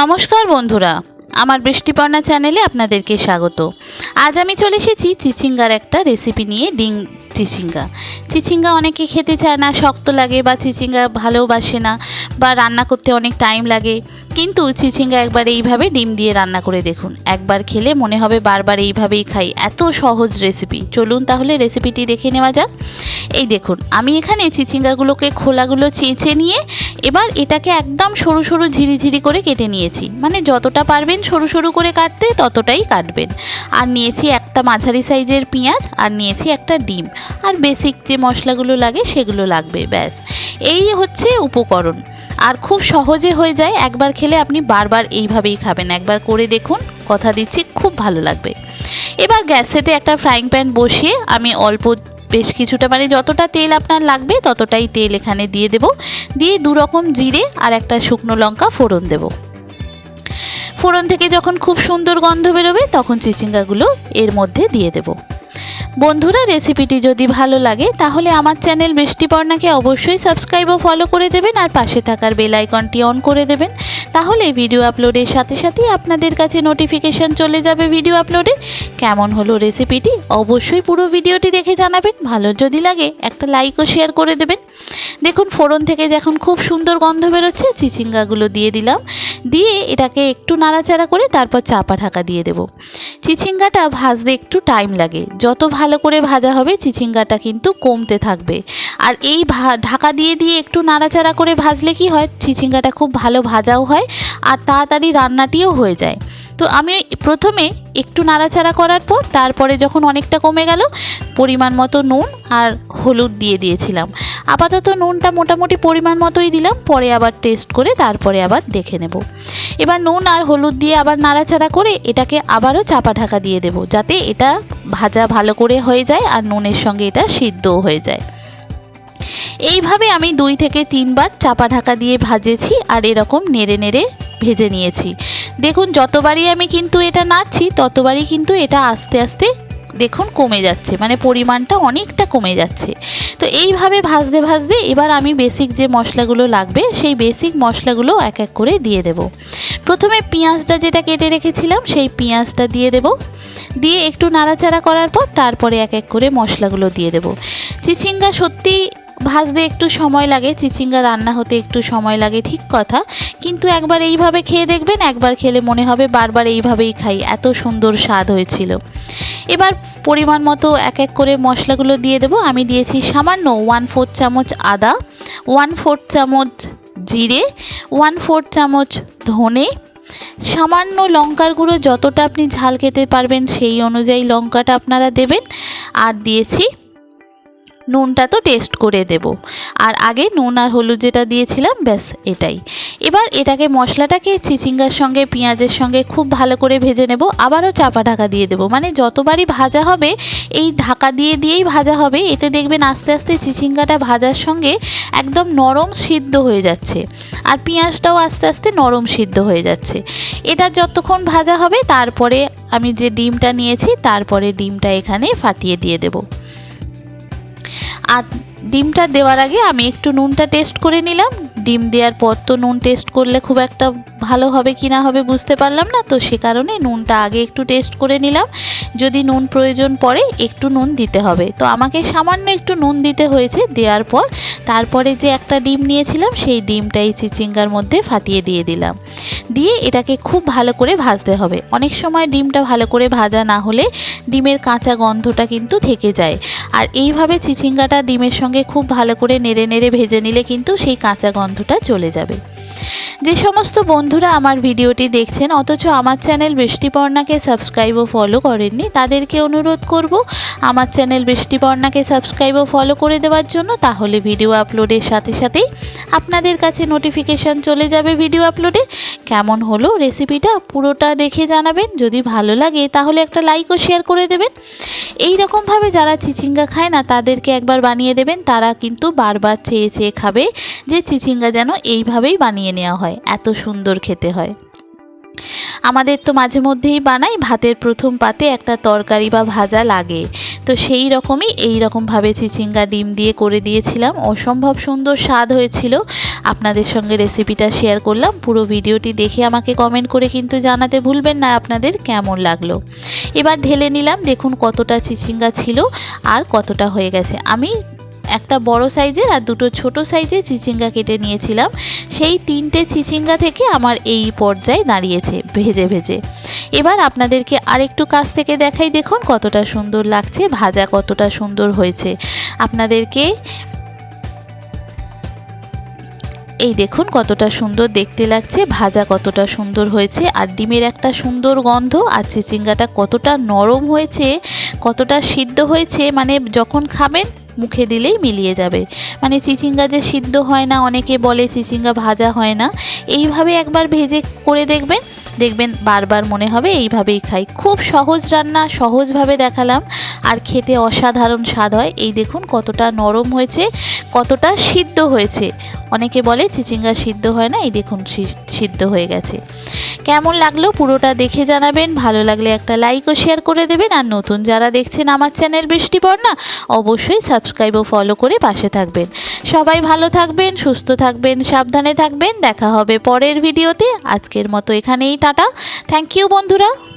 নমস্কার বন্ধুরা, আমার বৃষ্টিপর্ণা চ্যানেলে আপনাদেরকে স্বাগত। আজ আমি চলে এসেছি চিচিঙ্গার একটা রেসিপি নিয়ে ডিং চিচিঙ্গা। চিচিঙ্গা অনেকে খেতে চায় না, শক্ত লাগে বা চিচিঙ্গা ভালোবাসে না বা রান্না করতে অনেক টাইম লাগে। কিন্তু চিচিঙ্গা একবার এইভাবে ডিম দিয়ে রান্না করে দেখুন। একবার খেলে মনে হবে বারবার এইভাবেই খাই। এত সহজ রেসিপি। চলুন তাহলে রেসিপিটি দেখে নেওয়া যাক। এই দেখুন, আমি এখানে চিচিঙ্গাগুলোকে খোলাগুলো চেঁচে নিয়ে এবার এটাকে একদম সরু সরু ঝিরিঝিরি করে কেটে নিয়েছি। মানে যতটা পারবেন সরু সরু করে কাটতে ততটাই কাটবেন। আর নিয়েছি একটা মাঝারি সাইজের পেঁয়াজ, আর নিয়েছি একটা ডিম। আর বেসিক যে মশলাগুলো লাগে সেগুলো লাগবে, ব্যাস। এই হচ্ছে উপকরণ। আর খুব সহজে হয়ে যায়, একবার খেলে আপনি বারবার এইভাবেই খাবেন। একবার করে দেখুন, কথা দিচ্ছি, খুব ভালো লাগবে। এবার গ্যাসেতে একটা ফ্রাইং প্যান বসিয়ে আমি অল্প বেশ কিছুটা মানে যতটা তেল আপনার লাগবে ততটাই তেল এখানে দিয়ে দেব। দিয়ে দু রকম জিরে আর একটা শুকনো লঙ্কা ফোড়ন দেব। ফোড়ন থেকে যখন খুব সুন্দর গন্ধ বেরোবে তখন চিচিঙ্গাগুলো এর মধ্যে দিয়ে দেব। বন্ধুরা রেসিপিটি যদি ভালো লাগে, তাহলে আমার চ্যানেল বৃষ্টিপর্ণাকে অবশ্যই সাবস্ক্রাইব ও ফলো করে দেবেন আর পাশে থাকার বেল আইকনটি অন করে দেবেন। তাহলে ভিডিও আপলোডের সাথে সাথেই আপনাদের কাছে নোটিফিকেশান চলে যাবে ভিডিও আপলোডে কেমন হলো রেসিপিটি অবশ্যই পুরো ভিডিওটি দেখে জানাবেন। ভালো যদি লাগে, একটা লাইক ও শেয়ার করে দেবেন। দেখুন, ফোড়ন থেকে যখন খুব সুন্দর গন্ধ বেরোচ্ছে, চিচিঙ্গাগুলো দিয়ে দিলাম। দিয়ে এটাকে একটু নাড়াচাড়া করে তারপর চাপা ঢাকা দিয়ে দেব। চিচিঙ্গাটা ভাজতে একটু টাইম লাগে। যত ভালো করে ভাজা হবে, চিচিঙ্গাটা কিন্তু কমতে থাকবে। আর এই ঢাকা দিয়ে দিয়ে একটু নাড়াচাড়া করে ভাজলে কি হয়, চিচিঙ্গাটা খুব ভালো ভাজাও হয় আর তাড়াতাড়ি রান্নাটিও হয়ে যায়। তো আমি প্রথমে একটু নাড়াচাড়া করার পর তারপরে যখন অনেকটা কমে গেল, পরিমাণ মতো নুন আর হলুদ দিয়ে দিয়েছিলাম। আপাতত নুনটা মোটামুটি পরিমাণ মতোই দিলাম, পরে আবার টেস্ট করে তারপরে আবার দেখে নেব। এবার নুন আর হলুদ দিয়ে আবার নাড়াচাড়া করে এটাকে আবারও চাপা ঢাকা দিয়ে দেব, যাতে এটা ভাজা ভালো করে হয়ে যায় আর নুনের সঙ্গে এটা সিদ্ধও হয়ে যায়। এইভাবে আমি দুই থেকে তিনবার চাপা ঢাকা দিয়ে ভাজেছি আর এরকম নেড়ে নেড়ে ভেজে নিয়েছি। দেখুন, যতবারই আমি কিন্তু এটা নাড়ছি, ততবারই কিন্তু এটা আস্তে আস্তে, দেখুন, কমে যাচ্ছে। মানে পরিমাণটা অনেকটা কমে যাচ্ছে। তো এইভাবে ভাজতে ভাজতে এবার আমি বেসিক যে মশলাগুলো লাগবে, সেই বেসিক মশলাগুলো এক এক করে দিয়ে দেব। প্রথমে পেঁয়াজটা যেটা কেটে রেখেছিলাম, সেই পেঁয়াজটা দিয়ে দেব। দিয়ে একটু নাড়াচাড়া করার পর তারপরে এক এক করে মশলাগুলো দিয়ে দেব। চিচিঙ্গা সত্যি ভাজতে একটু সময় লাগে, চিচিঙ্গা রান্না হতে একটু সময় লাগে, ঠিক কথা। কিন্তু একবার এইভাবে খেয়ে দেখবেন, একবার খেলে মনে হবে বারবার এইভাবেই খাই, এত সুন্দর স্বাদ হয়েছিল। এবার পরিমাণ মতো এক এক করে মশলাগুলো দিয়ে দেবো। আমি দিয়েছি সামান্য ওয়ান ফোর্থ চামচ আদা ওয়ান ফোর্থ চামচ জিরে ওয়ান ফোর্থ চামচ ধনে। সামান্য লঙ্কার গুঁড়ো যতটা আপনি ঝাল খেতে পারবেন সেই অনুযায়ী লঙ্কাটা আপনারা দেবেন। আর দিয়েছি নুনটা তো টেস্ট করে দেব। আর আগে নুন আর হলুদ যেটা দিয়েছিলাম, ব্যাস এটাই। এবার এটাকে মশলাটাকে চিচিঙ্গার সঙ্গে, পেঁয়াজের সঙ্গে খুব ভালো করে ভেজে নেব। আবারও চাপা ঢাকা দিয়ে দেবো। মানে যতবারই ভাজা হবে, এই ঢাকা দিয়ে দিয়েই ভাজা হবে, এতে দেখবেন আস্তে আস্তে চিচিঙ্গাটা ভাজার সঙ্গে একদম নরম সিদ্ধ হয়ে যাচ্ছে। আর পেঁয়াজটাও আস্তে আস্তে নরম সিদ্ধ হয়ে যাচ্ছে। এটা যতক্ষণ ভাজা হবে, তারপরে আমি যে ডিমটা নিয়েছি, তারপরে ডিমটা এখানে ফাটিয়ে দিয়ে দেবো। আর ডিমটা দেওয়ার আগে আমি একটু নুনটা টেস্ট করে নিলাম। ডিম দেওয়ার পর তো নুন টেস্ট করলে খুব একটা ভালো হবে কি না হবে বুঝতে পারলাম না, তো সে কারণে নুনটা আগে একটু টেস্ট করে নিলাম। যদি নুন প্রয়োজন পড়ে, একটু নুন দিতে হবে। তো আমাকে সামান্য একটু নুন দিতে হয়েছে, দেওয়ার পর তারপরে যে একটা ডিম নিয়েছিলাম, সেই ডিমটাই চিচিঙ্গার মধ্যে ফাটিয়ে দিয়ে দিলাম। দিয়ে এটাকে খুব ভালো করে ভাজতে হবে। অনেক সময় ডিমটা ভালো করে ভাজা না হলে ডিমের কাঁচা গন্ধটা কিন্তু থেকে যায়। আর এইভাবে চিচিঙ্গাটা ডিমের সঙ্গে খুব ভালো করে নেড়ে নেড়ে ভেজে নিলে কিন্তু সেই কাঁচা গন্ধটা চলে যাবে। যে সমস্ত বন্ধুরা আমার ভিডিওটি দেখছেন, অথচ আমার চ্যানেল বৃষ্টিপর্ণাকে সাবস্ক্রাইব ও ফলো করেননি, তাদেরকে অনুরোধ করব আমার চ্যানেল বৃষ্টিপর্ণাকে সাবস্ক্রাইব ও ফলো করে দেওয়ার জন্য, তাহলে ভিডিও আপলোডের সাথে সাথেই আপনাদের কাছে নোটিফিকেশান চলে যাবে ভিডিও আপলোডে কেমন হলো রেসিপিটা পুরোটা দেখে জানাবেন, যদি ভালো লাগে তাহলে একটা লাইক ও শেয়ার করে দেবেন। এই রকমভাবে যারা চিচিঙ্গা খায় না, তাদেরকে একবার বানিয়ে দেবেন, তারা কিন্তু বারবার চেয়ে চেয়ে খাবে, যে চিচিঙ্গা যেন এইভাবেই বানিয়ে নেওয়া হয়। এত সুন্দর খেতে হয়। আমাদের তো মাঝে মধ্যেই বানাই, ভাতের প্রথম পাতে একটা তরকারি বা ভাজা লাগে। তো সেই রকমই এই রকমভাবে চিচিঙ্গা ডিম দিয়ে করে দিয়েছিলাম। অসম্ভব সুন্দর স্বাদ হয়েছিল। আপনাদের সঙ্গে রেসিপিটা শেয়ার করলাম। পুরো ভিডিওটি দেখে আমাকে কমেন্ট করে কিন্তু জানাতে ভুলবেন না আপনাদের কেমন লাগল। এবার ঢেলে নিলাম, দেখুন কতটা চিচিঙ্গা ছিল আর কতটা হয়ে গেছে। আমি একটা বড় সাইজের আর দুটো ছোট সাইজের চিচিঙ্গা কেটে নিয়েছিলাম। সেই তিনটে চিচিঙ্গা থেকে আমার এই পর্যায়ে দাঁড়িয়েছে ভেজে ভেজে। এবার আপনাদেরকে আরেকটু কাছ থেকে দেখাই দেখুন কতটা সুন্দর লাগছে, ভাজা কতটা সুন্দর হয়েছে। আপনাদেরকে এই দেখুন কতটা সুন্দর দেখতে লাগছে, ভাজা কতটা সুন্দর হয়েছে, আর ডিমের একটা সুন্দর গন্ধ, আর চিচিঙ্গাটা কতটা নরম হয়েছে, কতটা সিদ্ধ হয়েছে মানে যখন খাবেন মুখে দিলেই মিলিয়ে যাবে। মানে চিচিঙ্গা যে সিদ্ধ হয় না, অনেকে বলে চিচিঙ্গা ভাজা হয় না। এইভাবে একবার ভেজে করে দেখবেন দেখবেন বারবার মনে হবে এইভাবেই খাই। খুব সহজ রান্না, সহজভাবে দেখালাম। আর খেতে অসাধারণ স্বাদ হয়। এই দেখুন কতটা নরম হয়েছে, কতটা সিদ্ধ হয়েছে। অনেকে বলে চিচিঙ্গা সিদ্ধ হয় না, এই দেখুন সিদ্ধ হয়ে গেছে। কেমন লাগল পুরোটা দেখে জানাবেন। ভালো লাগলে একটা লাইক ও শেয়ার করে দেবেন। আর নতুন যারা দেখছেন আমার চ্যানেল বৃষ্টিপর্ণা অবশ্যই সাবস্ক্রাইব ও ফলো করে পাশে থাকবেন। সবাই ভালো থাকবেন, সুস্থ থাকবেন, সাবধানে থাকবেন। দেখা হবে পরের ভিডিওতে আজকের মতো এখানেই, টাটা। থ্যাংক ইউ বন্ধুরা।